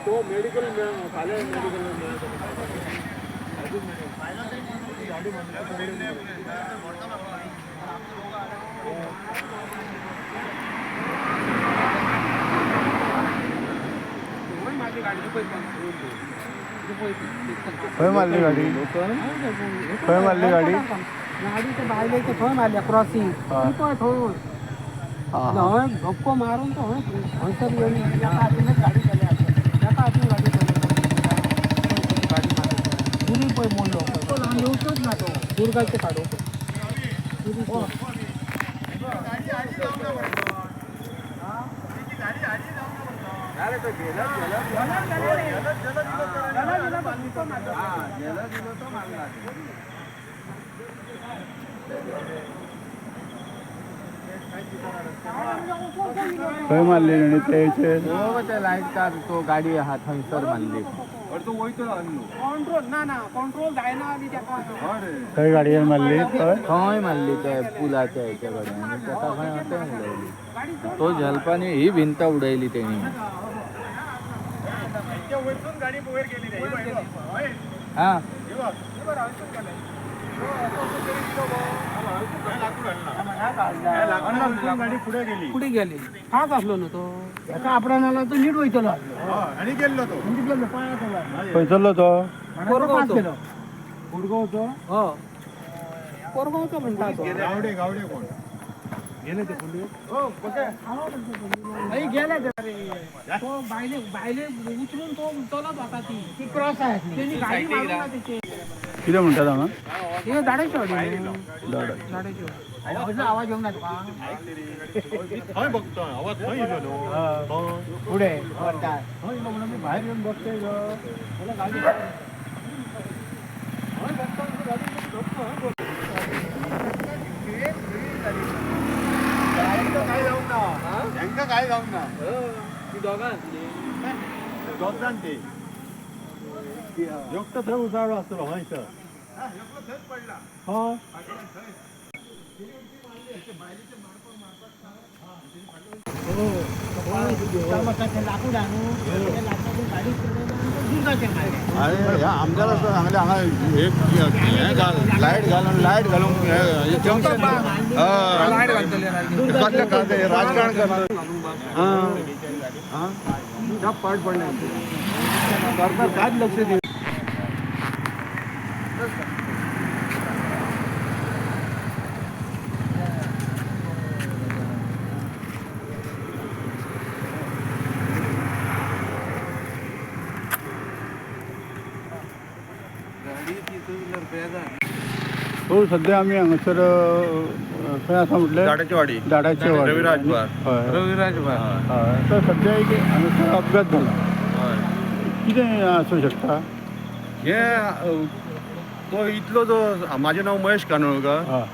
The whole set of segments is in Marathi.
तो मेडिकल खंय मारली गाडी. खंय मारली गाडी. गाडी तर बायले ते थंय मारल्या क्रॉसिंग थंय हा, हा. हय धक्को मारून तो हय हयसर येवन एका हातीनच गाडी केली एका हातीन गाडी केली गाडी मारली दुरी पळय मोडलो तो ल्हान येवचोच ना तो दुर्गाचे काडो खंय मारली आणि त्याचे ते लाइट कार तो गाडी आहा थंयसर मारली तो वयतो कंट्रोल ना ना कंट्रोल जायना आनी तेका खंय गाडयेन मारली खंय थंय मारली ते पुलाच्या हेच्या कडेन आनी ताका खंय वटेन उडयली तो झलपानी ही भिंत उडयली तेणी हा. गाडी पुढे गेली? पुढे गेले फास्ट असलो ना तो. एका आपणान आला तो नीट वयतलो आणि गेलो तो. म्हणजे पायात आला खंय चल्लो तो. पोरगाव केलो. गुडगावचो हो. पोरगावचो म्हणटा तो. गावडे गावडे कोण? गेले ते पुढे. आई गेले ते. बायले बायले उचलून तो चलत होता ती. ती क्रॉस आहे. त्यांनी गाडी मारून ना त्याची कितें म्हणटात हांगा हे वाडी आवाज येऊन ना तुका थंय बघतो आवाज थंय येलो न्हू पुढे थंय येलो म्हणून मी बघतोय ग गाडी काय जाऊन ना जाऊन ना दोगां ते एकटो थंय उजाळो आसतलो हय तर हय अरे ह्या आमदार असं सांगले हांगा एक हे घाल लायट घालून लायट घालून हे जंक्शन कसले करते राजकारण करतात पाठ पडले सरकार काच लक्ष दे हो सध्या आमी हांगासर अ, खंय आसा म्हटलें? झाडाची वाडी. दाडाचे वाडी. रविराज बार. हय. रविराज हय तर सध्या एक हांगासर अपघात जाला कितें आसूं शकता? हे तो इतलो जो माझे नाव महेश कानोळकर.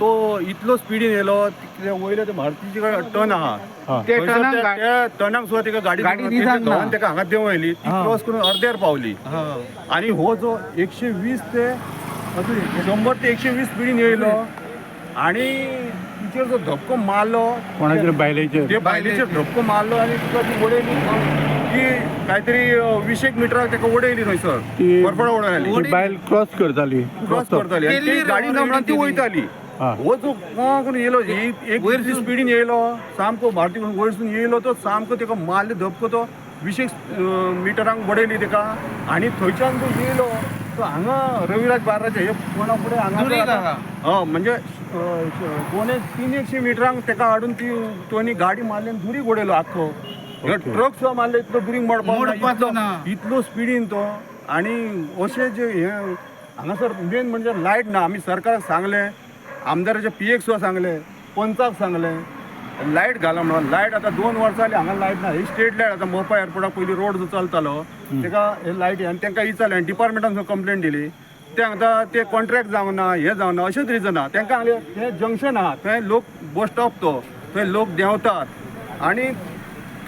तो इतलो स्पिडीन येयलो कितें वयले ते मारुतीची टर्न आहा. हय ते थंयसर टर्नाक त्या- गा- त्या टर्नाक सुद्दां तिका गाडी गाडी दिसांक ना. धोवन तेका हांगा देंव येयली ती हा. क्रॉस करून अर्द्यार पावली. आणि हो जो एकशे वीस ते अजून शंभर ते एकशे वीस स्पिडीन येयलो आणि तिचेर जो धक्को मारलो कोणाचेर बायलेचेर ते बायलेचेर धक्को मारलो आणि तिका ती उडयली ती काहीतरी अ, वीस एक मिटराक तेका उडयली थंयसर ती- फडफड उडयली ती बायल क्रॉस करताली क्रॉस करताली आणि ती गाडी ना म्हणून ती वयताली हा. हो जो कोण कोण येयलो एक एक वयर स्पिडीन येयलो सामको भारती वयरसून येयलो तो सामको तेका मारले धपको तो वीस एक मिटरांक बडयली तेका आणि थंयच्यान तो येयलो तो हांगा रविराज बाराचे हे कोणा फुडें हांगा हांगा. हय म्हणजे अ, दोन एक तीन एकशे मिटरांक तेका हाडून ती तोनी गाडी मारली आणि दुरीक उडयलो आख्खो. हे. ट्रक सुद्दां मारले इतलो दुरीक मोडपाचो ना. इतलो स्पिडीन तो. आणि अशे जे हे हांगासर मेन म्हणजे लायट ना. आमी सरकाराक सांगले आमदाराच्या पीएक सुद्दां सांगले पंचाक सांगले. लायट घाला म्हणून लायट आता दोन वर्सां जाली हांगा लायट ना ही स्टेट लायट आता मोपा एअरपोर्टाक पयलीं रोड जो चलतालो तेका हे लायट आनी तांकां विचारलें डिपार्टमेंटान कंप्लेंट दिली. ते आतां ते कॉन्ट्रॅक्ट जावं ना हे जावं ना अशेंच रिजन आहा तांकां सांगले हे जंक्शन आहा थंय लोक बस स्टॉप तो. थंय लोक देंवतात. आणि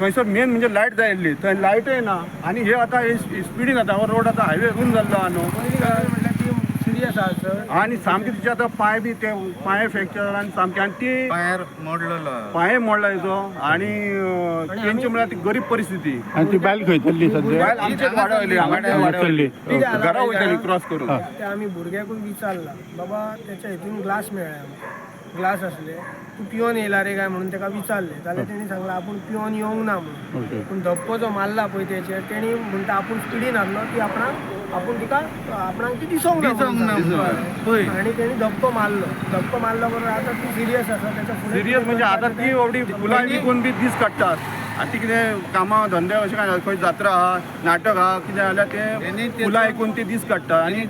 थंयसर मेन म्हणजे लायट जाय आसली थंय लायटय ना. आनी हे आतां स्पिडीन आता हो रोड आतां हायवे रूल जाल्लो आहा न्हू म्हणल्यार ती सिरियस आहा सर आणि सामके तिचे आता पाय बी ते पाय फ्रॅक्चर आणि सामके आणि ती पायर मोडलेलो. पाय मोडला आणि अं, त्यांची म्हळ्यार ती गरीब परिस्थिती. आणि ती बायल खंय चल्ली सध्या? बायल आमचेच वाडवली हांगा वाडवली चल्ली. घरा वयतली क्रॉस करून. ते आम्ही भुरग्याकून विचारला बाबा त्याच्या हितून ग्लास मेळ्ळा आमकां ग्लास असले तू पिवन येयला रे काय म्हणून ताका विचारले? जाल्यार तेणी सांगला आपूण पिवन येवंक ना म्हणून. पूण धप्पो जो मारला पळय तेचेर तेणी म्हणटा आपूण स्पिडीन आहलो ती आपणाक आपूण तिका आपणाक ती दिसोंक ना म्हणटा. आनी तेणी धप्पो मारलो. धप्पो मारलो बरोबर आतां ती सिरियस आसा सिरियस म्हणजे आता ती एवढी फुलां विकून बी दीस काडटात आनी ती कितें कामां धंदे अशें काय ना. खंय जात्रा आहा नाटक आहा कितें जाल्यार ते फुलां विकून ती दीस काडटा आनी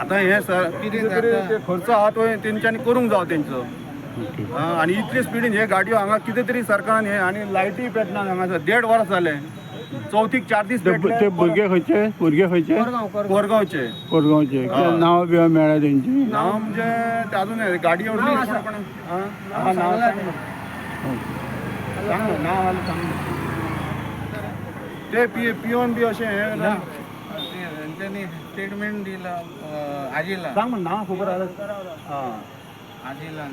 आतां हे सर कितें तरी ते खर्च आहा तो तेंच्यांनी करूंक जावो तेंचो हा, आणि इतले स्पिडीन हे गाडयो हांगा कितें तरी सरकारान हे आनी लायटी पेटना हांगासर देड वर्स जाले चवथीक चार दीस ते भुरगे खंयचे? भुरगे खंयचे? कोरगांव कोरगांव. कोरगांवचे. कोरगांवचे. कितें नांव बिव मेळ्ळा तेंची नाव म्हणजे ते अजून हे गाडी एवढी नाव आसा. कोण- कोण- हा? हा, नाव सांग. ना. सांग. ना, नाव आलं सांग. ना. ते पि पिओन बी अशें हे ना. त्यांनी स्टेटमेंट दिला. आजीला सांग मग नाव खबर आलं हा आजीला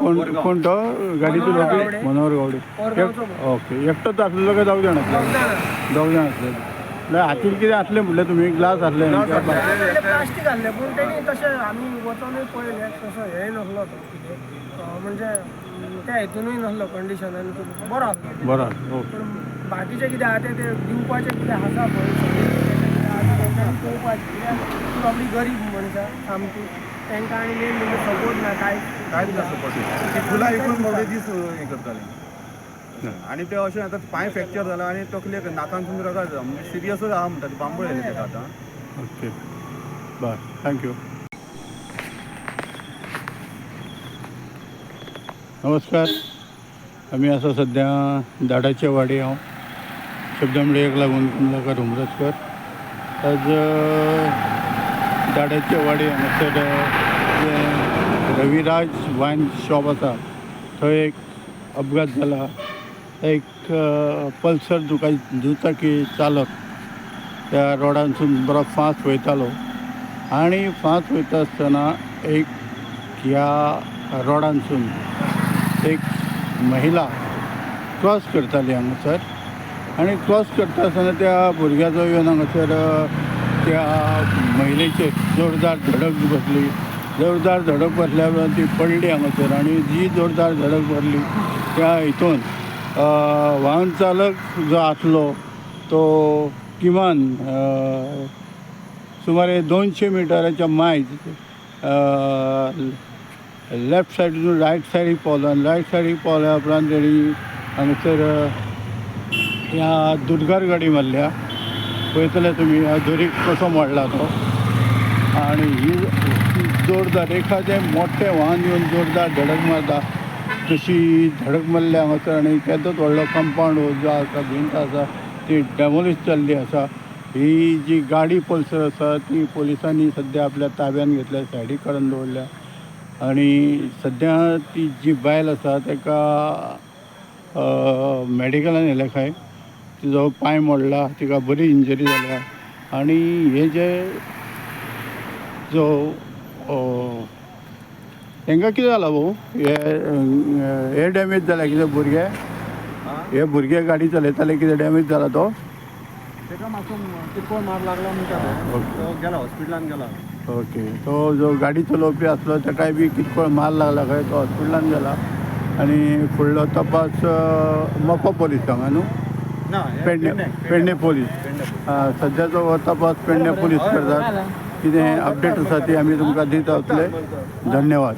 कोण कोण तो गावडे. मनोहर गावडे. एक- ओके. एकटोच आसलो काय दोग जाण आसले दोग जाण आसले म्हळ्यार हातीन कितें आसलें म्हटलें तुमी ग्लास आसले प्लास्टीक हाडलें पूण तेणी तशें आमी वचोनूय पळयलें तसो हेय नसलो तो कितें अं, म्हणजे अं, त्या हितूनूय नसलो कंडिशनान बरो आसलो बरो ओके पूण बाकीचें कितें आहा तें ते दिवपाचें कितें आसा पळय तेंच्यांनी पळोवपाचें कित्याक ती आपली गरीब मनशां सामकी तांकां आनी मेन म्हणजे सपोर्ट ना कांय? कांयच ना सपोर्ट ते फुलां विकून बाबडे दीस हे करताले आणि. ते अशें आतां पांय फ्रॅक्चर जाला आनी तकलेक नाकांसून रगत जाता म्हणजे सिरियसच आहा म्हणटा बांबळ येयले तेका आतां. ओके. बरें थँक्यू नमस्कार. आमी आसा सद्या दाडाचे वाडी हांव शब्दमळेक लागून कमलाकर हुमरसकर आज दाड्याचे वाडी हांगासर रविराज वायन शॉप आसा थंय एक अपघात जाला एक पल्सर दुका दुचाकी चालक त्या रोडांसून बरो फास्ट वयतालो आनी फास्ट वयता आसतना एक ह्या रोडांसून एक महिला क्रॉस करताली हांगासर आनी क्रॉस करता आसतना त्या भुरग्याचो येवन हांगासर त्या महिलेचेर जोरदार धडक बसली. जोरदार धडक बसल्यावर उपरांत ती पडली हांगासर आनी जी जोरदार धडक भरली त्या हितून वाहन चालक जो आसलो तो किमान सुमारे दोनशे मिटराच्या मायज लेफ्ट सायडीसून रायट सायडीक पावलो आनी रायट सायडीक पावल्या उपरांत तेणी हांगासर ह्या दुडगार गाडी मारल्या पळयतले तुमी ह्या कसो मोडला तो? आनी ही जोरदार एखादें मोठें वाहन येवन जोरदार धडक मारता तशी धडक मारल्या हांगासर आनी केदोच व्हडलो कंपावंड जो आसा भिंत आसा ती डॅमोलिश जाल्ली आसा ही जी गाडी पल्सर आसा ती पोलिसांनी सद्या आपल्या ताब्यान घेतल्या सायडीक काडून दवरल्या आनी सद्या ती जी बायल आसा ताका मॅडिकलान येयल्या खंय तिजो पांय मोडला तिका बरी इंजरी जाल्या आनी हे जे जो तांकां कितें जाला भाऊ? हे हे डॅमेज जाला कितें भुरगे हे? भुरगे गाडी चलयताले कितें डॅमेज जाला तो? तेका मातसो किरकोळ मार लागला म्हणटा तो गेला हॉस्पिटलान गेला. ओके. तो जो गाडी चलोवपी आसलो ताकाय बी कितको मार लागला खंय तो हॉस्पिटलान गेला. आनी फुडलो तपास मोपा पोलीस हांगा न्हू ना पेडणे पेडणे पोलीस. अं, सद्याचो हो तपास पेडणे पोलीस करतात कितें अपडेट आसा ती आमी तुमकां दित रावतले धन्यवाद.